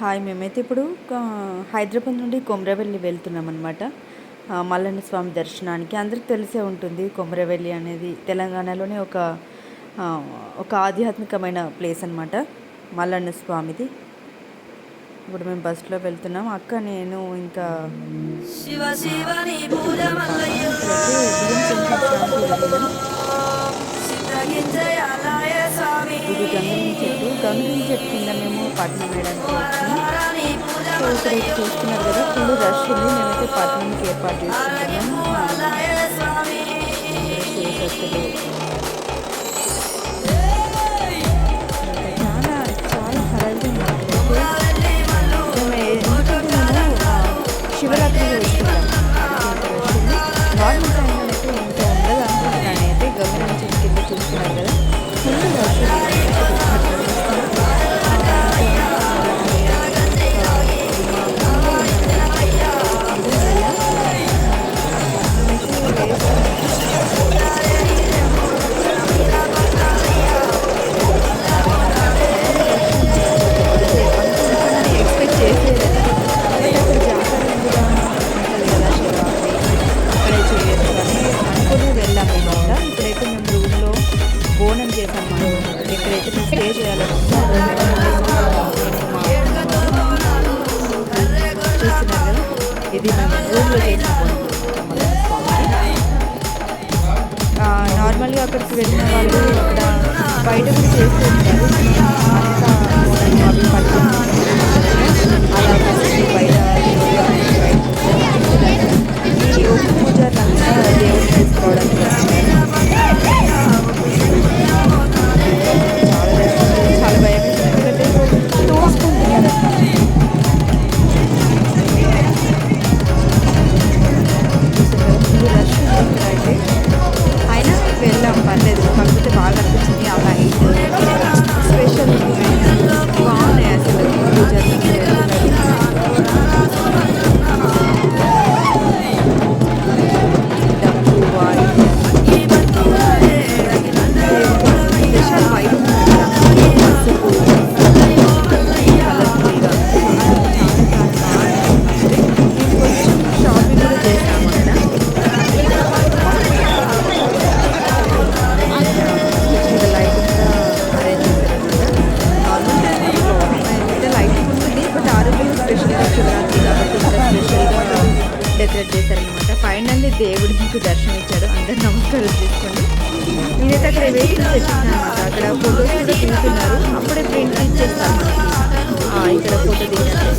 Hi మేమైతే ఇప్పుడు హైదరాబాద్ నుండి కొమరవెల్లి వెళ్తున్నాం అనమాట మల్లన్న స్వామి దర్శనానికి. అందరికి తెలిసే ఉంటుంది కొమరవెల్లి అనేది తెలంగాణలోనే ఒక ఒక ఆధ్యాత్మికమైన ప్లేస్ అనమాట మల్లన్న స్వామిది. ఇప్పుడు మేము బస్సులో వెళ్తున్నాం. అక్క నేను ఇంకా శివ ఇది గంగని చెట్టు. గంగని చెట్టు కింద మేము పట్నం వేయడానికి వచ్చినాం సో ఇక్కడ చూస్తున్నారు కదా ఫుల్ రష్ ఉంది. మేమైతే పట్నంకి ఏర్పాటు చేసుకుంటున్నాము. స్టే చేయాలనుకుంటున్నాం ఇది మేము రూమ్లో చేసిన నార్మల్గా అక్కడికి వెళ్ళిన వాళ్ళు అక్కడ బయట కూడా చేస్తూ ఉంటారు. సెలబ్రేట్ చేశారనమాట ఫైనల్లీ దేవుడు మీకు దర్శనం ఇచ్చాడు అందరు నమస్కారం తీసుకోండి నేనైతే అక్కడ వెయిట్ తెచ్చాను అనమాట అక్కడ ఫోటోస్ కూడా తీస్తున్నారు అప్పుడే ప్రింట్ ఇచ్చేస్తాను. ఇక్కడ ఫోటో దిగినట్టు